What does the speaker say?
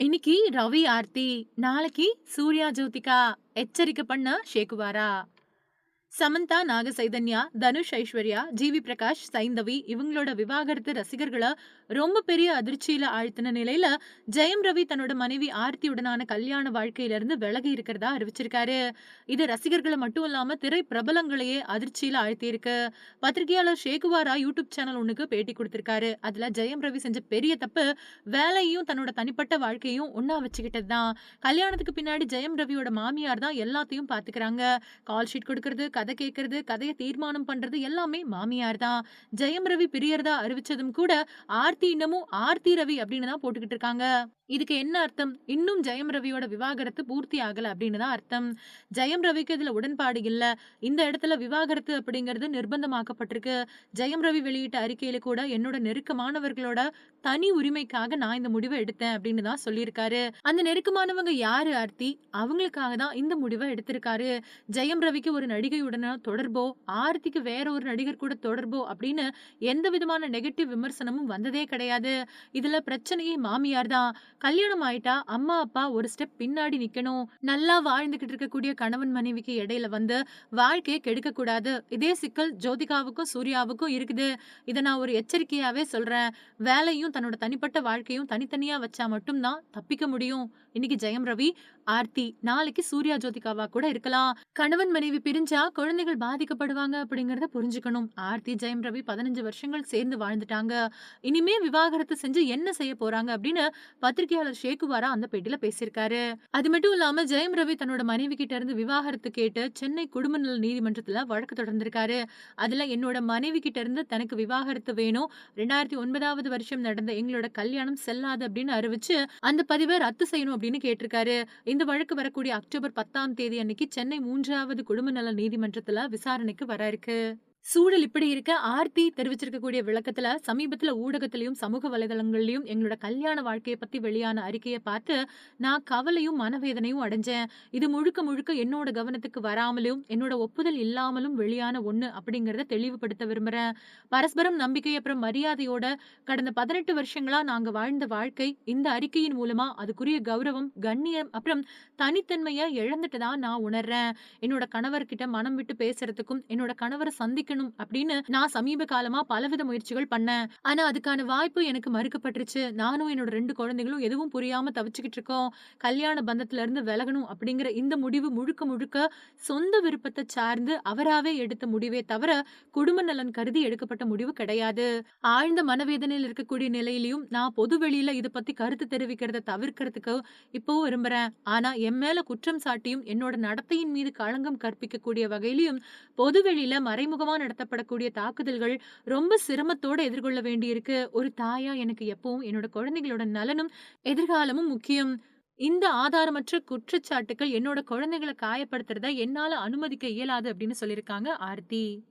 இன்னைக்கு ரவி ஆர்த்தி நாளைக்கு சூர்யா ஜோதிகா எச்சரிக்கை பண்ண ஷேகுவாரா சமந்தா நாக சைதன்யா தனுஷ் ஐஸ்வர்யா ஜிவி பிரகாஷ் சைந்தவி இவங்களோட விவாகரத்து ரசிகர்களை ரொம்ப பெரிய அதிர்ச்சியில ஆழ்த்தின நிலையில ஜெயம் ரவி தன்னோட மனைவி ஆர்த்தியுடனான கல்யாண வாழ்க்கையில இருந்து விலகி இருக்கிறதா அறிவிச்சிருக்காரு. இது ரசிகர்களை மட்டும் இல்லாம திரை பிரபலங்களையே அதிர்ச்சியில ஆழ்த்தியிருக்கு. பத்திரிகையாளர் ஷேகுவாரா யூடியூப் சேனல் ஒண்ணுக்கு பேட்டி கொடுத்திருக்காரு. அதுல ஜெயம் ரவி செஞ்ச பெரிய தப்பு வேலையும் தன்னோட தனிப்பட்ட வாழ்க்கையும் ஒன்னா வச்சுக்கிட்டது தான் கல்யாணத்துக்கு பின்னாடி ஜெயம் ரவியோட மாமியார் தான் எல்லாத்தையும் பாத்துக்கிறாங்க. கால் ஷீட் கொடுக்கறது கதை கேட்கறது கதையை தீர்மானம் பண்றது எல்லாமே மாமியார் தான். ஜெயம் ரவி பிரியறதா அறிவிச்சதும் கூட ஆர்த்தி இன்னமும் ஆர்த்தி ரவி அப்படின்னு தான் போட்டுக்கிட்டு இருக்காங்க. இதுக்கு என்ன அர்த்தம்? இன்னும் ஜெயம் ரவியோட விவாகரத்து பூர்த்தி ஆகல அப்படின்னு தான் அர்த்தம். ஜெயம் ரவிக்கு இதுல உடன்பாடு இல்ல. இந்த இடத்துல விவாகரத்து அப்படிங்கிறது நிர்பந்தமாக்கப்பட்டிருக்கு. ஜெயம் ரவி வெளியிட்ட அறிக்கையில கூட என்னோட நெருக்கமானவர்களோட தனி உரிமைக்காக நான் இந்த முடிவை எடுத்தேன் அப்படின்னு தான் சொல்லியிருக்காரு. அந்த நெருக்கமானவங்க யாரு ஆர்த்தி? அவங்களுக்காக தான் இந்த முடிவை எடுத்திருக்காரு. ஜெயம் ரவிக்கு ஒரு நடிகை நடிகையுடன் தொடர்போ ஆர்த்திக்கு வேற ஒரு நடிகர் கூட தொடர்போ அப்படின்னு எந்த விதமான நெகட்டிவ் விமர்சனமும் வந்ததே கிடையாது. இதுல பிரச்சனையே மாமியார் தான். கல்யாணம் ஆயிட்டா அம்மா அப்பா ஒரு ஸ்டெப் பின்னாடி நிக்கணும். நல்லா வாழ்ந்துகிட்டு இருக்கக்கூடிய கணவன் மனைவிக்கு இடையில வந்து வாழ்க்கையை கெடுக்க கூடாது. இதே சிக்கல் ஜோதிகாவுக்கும் சூர்யாவுக்கும் இருக்குது. இதை நான் ஒரு எச்சரிக்கையாவே சொல்றேன். வேலையும் தன்னோட தனிப்பட்ட வாழ்க்கையும் தனித்தனியா வச்சா மட்டும்தான் தப்பிக்க முடியும். இன்னைக்கு ஜெயம் ரவி ஆர்த்தி நாளைக்கு சூர்யா ஜோதிகாவா கூட இருக்கலாம். கணவன் மனைவி பிரிஞ்சா குழந்தைகள் பாதிக்கப்படுவாங்க அப்படிங்கறத புரிஞ்சுக்கணும். ஆர்த்தி ஜெயம் ரவி பதினஞ்சு வருஷங்கள் சேர்ந்து வாழ்ந்துட்டாங்க. இனிமே விவாகரத்து செஞ்சு என்ன செய்ய போறாங்க அப்படின்னு பத்திரிகையாளர் ஷேகுவாரா அந்த பேட்டியில பேசியிருக்காரு. அது மட்டும் இல்லாம ஜெயம் ரவி தன்னோட மனைவி கிட்ட இருந்து விவாகரத்து கேட்டு சென்னை குடும்ப நல நீதிமன்றத்துல வழக்கு தொடர்ந்திருக்காரு. அதுல என்னோட மனைவி கிட்ட இருந்து தனக்கு விவாகரத்து வேணும். ரெண்டாயிரத்தி ஒன்பதாவது வருஷம் நடந்த எங்களோட கல்யாணம் செல்லாது அப்படின்னு அறிவிச்சு அந்த பதிவை ரத்து செய்யணும் அப்படின்னு கேட்டிருக்காரு. இந்த வழக்கு வரக்கூடிய அக்டோபர் பத்தாம் தேதி அன்னைக்கு சென்னை மூன்றாவது குடும்ப நல நீதிமன்றம் நீதிமன்றத்துல விசாரணைக்கு வர இருக்கு. சூழல் இப்படி இருக்க ஆர்த்தி தெரிவிச்சிருக்கக்கூடிய விளக்கத்துல சமீபத்துல ஊடகத்திலையும் சமூக வலைதளங்கள்லயும் எங்களோட கல்யாண வாழ்க்கையை பத்தி வெளியான அறிக்கையை பார்த்து நான் கவலையும் மனவேதனையும் அடைஞ்சேன். இது முழுக்க முழுக்க என்னோட கவனத்துக்கு வராமலும் என்னோட ஒப்புதல் இல்லாமலும் வெளியான ஒண்ணு அப்படிங்கறத தெளிவுபடுத்த விரும்புறேன். பரஸ்பரம் நம்பிக்கை அப்புறம் மரியாதையோட கடந்த பதினெட்டு வருஷங்களா நாங்க வாழ்ந்த வாழ்க்கை இந்த அறிக்கையின் மூலமா அதுக்குரிய கௌரவம் கண்ணியம் அப்புறம் தனித்தன்மையை இழந்துட்டு தான் நான் உணர்றேன். என்னோட கணவர்கிட்ட மனம் விட்டு பேசுறதுக்கும் என்னோட கணவரை கிடைக்கணும் அப்படின்னு நான் சமீப காலமா பலவித முயற்சிகள் பண்ணேன். ஆனா அதுக்கான வாய்ப்பு எனக்கு மறுக்கப்பட்டுருச்சு. நானும் என்னோட ரெண்டு குழந்தைகளும் எதுவும் புரியாம தவிச்சுக்கிட்டு இருக்கோம். கல்யாண பந்தத்துல இருந்து விலகணும் அப்படிங்கிற இந்த முடிவு முழுக்க முழுக்க சொந்த விருப்பத்தை சார்ந்து அவராவே எடுத்த முடிவே தவிர குடும்ப நலன் கருதி எடுக்கப்பட்ட முடிவு கிடையாது. ஆழ்ந்த மனவேதனையில் இருக்கக்கூடிய நிலையிலையும் நான் பொது வெளியில இதை பத்தி கருத்து தெரிவிக்கிறத தவிர்க்கிறதுக்கு இப்பவும் விரும்புறேன். ஆனா என் மேல குற்றம் சாட்டியும் என்னோட நடத்தையின் மீது களங்கம் கற்பிக்கக்கூடிய வகையிலையும் பொது வெளியில மறைமுகமா நடத்தப்படக்கூடிய தாக்குதல்கள் ரொம்ப சிரமத்தோட எதிர்கொள்ள வேண்டியிருக்கு. ஒரு தாயா எனக்கு எப்பவும் என்னோட குழந்தைகளோட நலனும் எதிர்காலமும் முக்கியம். இந்த ஆதாரமற்ற குற்றச்சாட்டுகள் என்னோட குழந்தைகளை காயப்படுத்துறத என்னால அனுமதிக்க இயலாது அப்படின்னு சொல்லியிருக்காங்க ஆர்த்தி.